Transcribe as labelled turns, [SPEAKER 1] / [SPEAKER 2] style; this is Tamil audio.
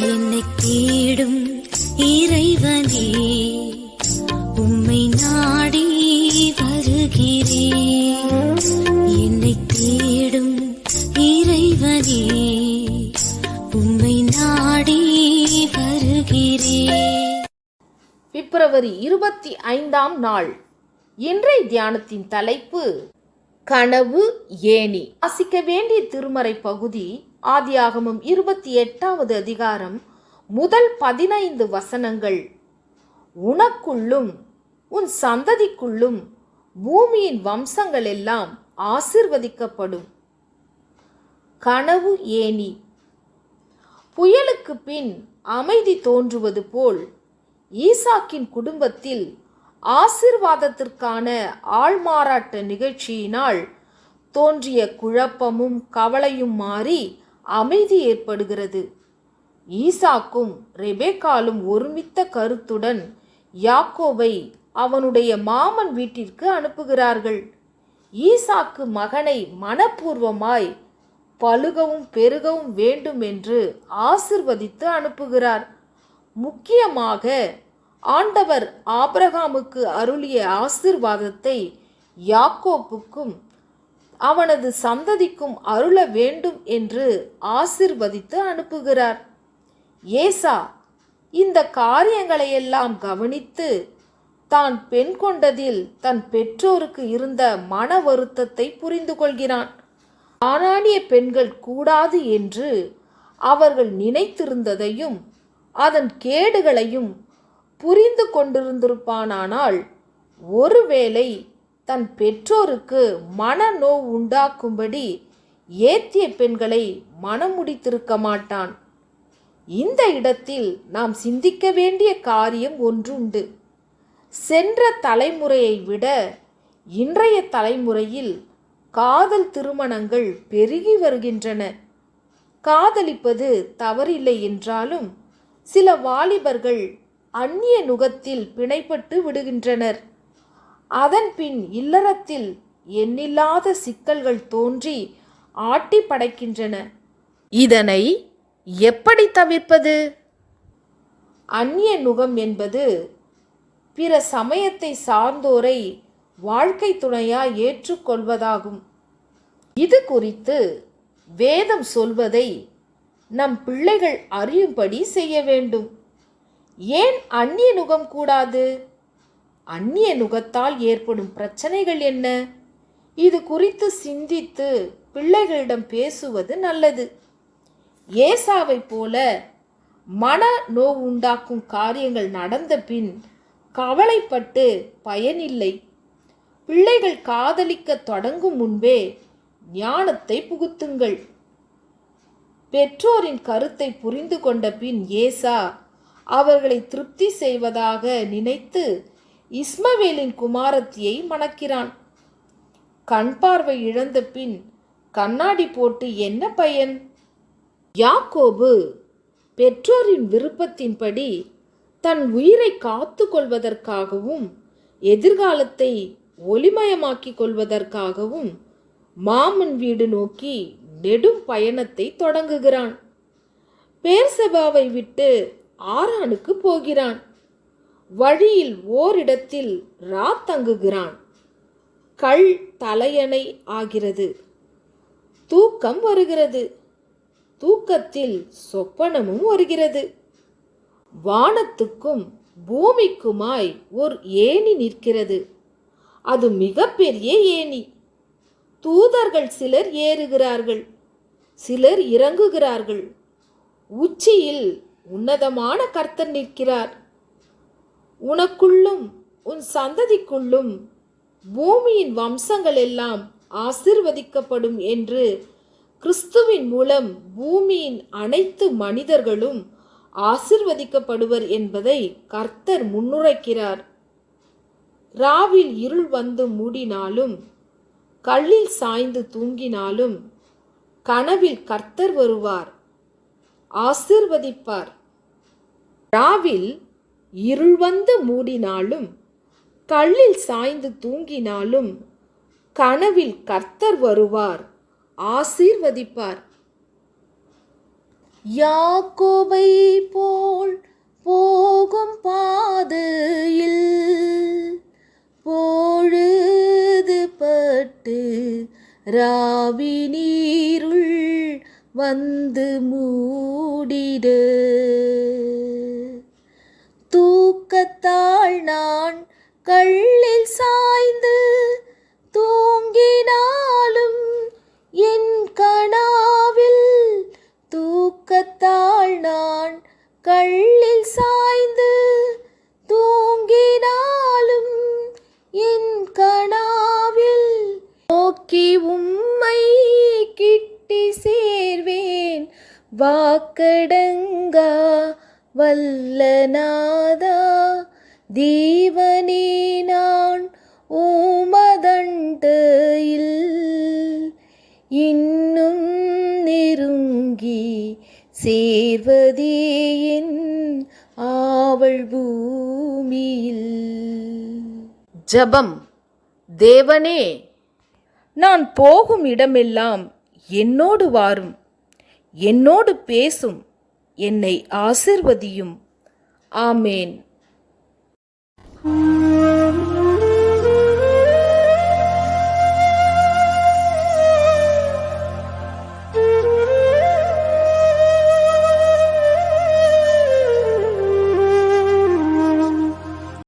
[SPEAKER 1] என்னை தேடும் இறைவனே உம்மை நாடி வருகிறேன் என்னை தேடும் இறைவனே உம்மை நாடி வருகிறேன்
[SPEAKER 2] பிப்ரவரி இருபத்தி ஐந்தாம் நாள். இன்றைய தியானத்தின் தலைப்பு கனவு ஏணி. வாசிக்க வேண்டிய திருமறை பகுதி ஆதியாகமும் இருபத்தி எட்டாவது அதிகாரம் முதல் பதினைந்து வசனங்கள். உனக்குள்ளும் உன் சந்ததிக்குள்ளும் பூமியின் வம்சங்கள் எல்லாம் ஆசிர்வதிக்கப்படும். கனவு ஏணி. புயலுக்கு பின் அமைதி தோன்றுவது போல் ஈசாக்கின் குடும்பத்தில் ஆசிர்வாதத்திற்கான ஆள்மாறாட்ட நிகழ்ச்சியினால் தோன்றிய குழப்பமும் கவலையும் மாறி அமைதி ஏற்படுகிறது. ஈசாக்கும் ரெபேக்காலும் ஒருமித்த கருத்துடன் யாக்கோவை அவனுடைய மாமன் வீட்டிற்கு அனுப்புகிறார்கள். ஈசாக்கு மகனை மனப்பூர்வமாய் பழுகவும் பெருகவும் வேண்டும் என்று ஆசிர்வதித்து அனுப்புகிறார். முக்கியமாக ஆண்டவர் ஆபிரகாமுக்கு அருளிய ஆசிர்வாதத்தை யாக்கோப்புக்கும் அவனது சந்ததிக்கும் அருள வேண்டும் என்று ஆசிர்வதித்து அனுப்புகிறார். ஏசா இந்த காரியங்களையெல்லாம் கவனித்து தான் பெண் கொண்டதில் தன் பெற்றோருக்கு இருந்த மன வருத்தத்தை புரிந்து கொள்கிறான். ஆணானிய பெண்கள் கூடாது என்று அவர்கள் நினைத்திருந்ததையும் அதன் கேடுகளையும் புரிந்து கொண்டிருந்திருப்பானானால் ஒருவேளை தன் பெற்றோருக்கு மனநோ உண்டாக்கும்படி ஏத்திய பெண்களை மனம் முடித்திருக்க மாட்டான். இந்த இடத்தில் நாம் சிந்திக்க வேண்டிய காரியம் ஒன்றுண்டு. சென்ற தலைமுறையை விட இன்றைய தலைமுறையில் காதல் திருமணங்கள் பெருகி வருகின்றன. காதலிப்பது தவறில்லை என்றாலும் சில வாலிபர்கள் அந்நிய நுகத்தில் பிணைப்பட்டு விடுகின்றனர். அதன்பின் இல்லறத்தில் எண்ணில்லாத சிக்கல்கள் தோன்றி ஆட்டி படைக்கின்றன. இதனை எப்படி தவிர்ப்பது? அந்நிய நுகம் என்பது பிற சமயத்தை சார்ந்தோரை வாழ்க்கை துணையா ஏற்றுக்கொள்வதாகும். இது குறித்து வேதம் சொல்வதை நம் பிள்ளைகள் அறியும்படி செய்ய வேண்டும். ஏன் அந்நிய நுகம் கூடாது? அந்நிய நுகத்தால் ஏற்படும் பிரச்சனைகள் என்ன? இது குறித்து சிந்தித்து பிள்ளைகளிடம் பேசுவது நல்லது. ஏசாவை போல மன நோவு உண்டாக்கும் காரியங்கள் நடந்த பின் கவலைப்பட்டு பயனில்லை. பிள்ளைகள் காதலிக்க தொடங்கும் முன்பே ஞானத்தை புகுத்துங்கள். பெற்றோரின் கருத்தை புரிந்து கொண்ட பின் ஏசா அவர்களை திருப்தி செய்வதாக நினைத்து இஸ்மவேலின் குமாரத்தியை மணக்கிறான். கண் பார்வை இழந்த பின் கண்ணாடி போட்டு என்ன பயன்? யாக்கோபு பெற்றோரின் விருப்பத்தின்படி தன் உயிரை காத்து கொள்வதற்காகவும் எதிர்காலத்தை ஒளிமயமாக்கிக் கொள்வதற்காகவும் மாமன் வீடு நோக்கி நெடும் பயணத்தை தொடங்குகிறான். பேர்சபாவை விட்டு ஆரானுக்கு போகிறான். வழியில் ஓரிடத்தில் ரா தங்குகிறான். கள் தலையணை ஆகிறது. தூக்கம் வருகிறது. தூக்கத்தில் சொப்பனமும் வருகிறது. வானத்துக்கும் பூமிக்குமாய் ஒரு ஏணி நிற்கிறது. அது மிகப்பெரிய ஏணி. தூதர்கள் சிலர் ஏறுகிறார்கள். சிலர் இறங்குகிறார்கள். உச்சியில் உன்னதமான கர்த்தர் நிற்கிறார். உனக்குள்ளும் உன் சந்ததிக்குள்ளும் பூமியின் வம்சங்கள் எல்லாம் ஆசிர்வதிக்கப்படும் என்று கிறிஸ்துவின் மூலம் பூமியின் அனைத்து மனிதர்களும் ஆசிர்வதிக்கப்படுவர் என்பதை கர்த்தர் முன்னுரைக்கிறார். ராவில் இருள் வந்து மூடினாலும் கல்லில் சாய்ந்து தூங்கினாலும் கனவில் கர்த்தர் வருவார் ஆசிர்வதிப்பார். ராவில் இருள் வந்து மூடினாலும் கல்லில் சாய்ந்து தூங்கினாலும் கனவில் கர்த்தர் வருவார் ஆசீர்வதிப்பார். யாக்கோபை போல் போகும் பாதையில் பொழுது பட்டு ராவி நீருள் வந்து மூடிடு. தூக்கத்தால் நான் கள்ளில் சாய்ந்து தூங்கினாலும் என் கனாவில் தூக்கத்தால் நான் கள்ளில் சாய்ந்து தூங்கினாலும் என் கனாவில் நோக்கி உம்மை கிட்டி சேர்வேன். வாக்கட வல்லநாதா தீவனே நான் உமதண்டையில் இன்னும் நெருங்கி சேர்வதே என் ஆவல் பூமியில். ஜபம். தேவனே. நான் போகும் இடமெல்லாம் என்னோடு வாரும் என்னோடு பேசும் என்னை ஆசிர்வதியும். ஆமேன்.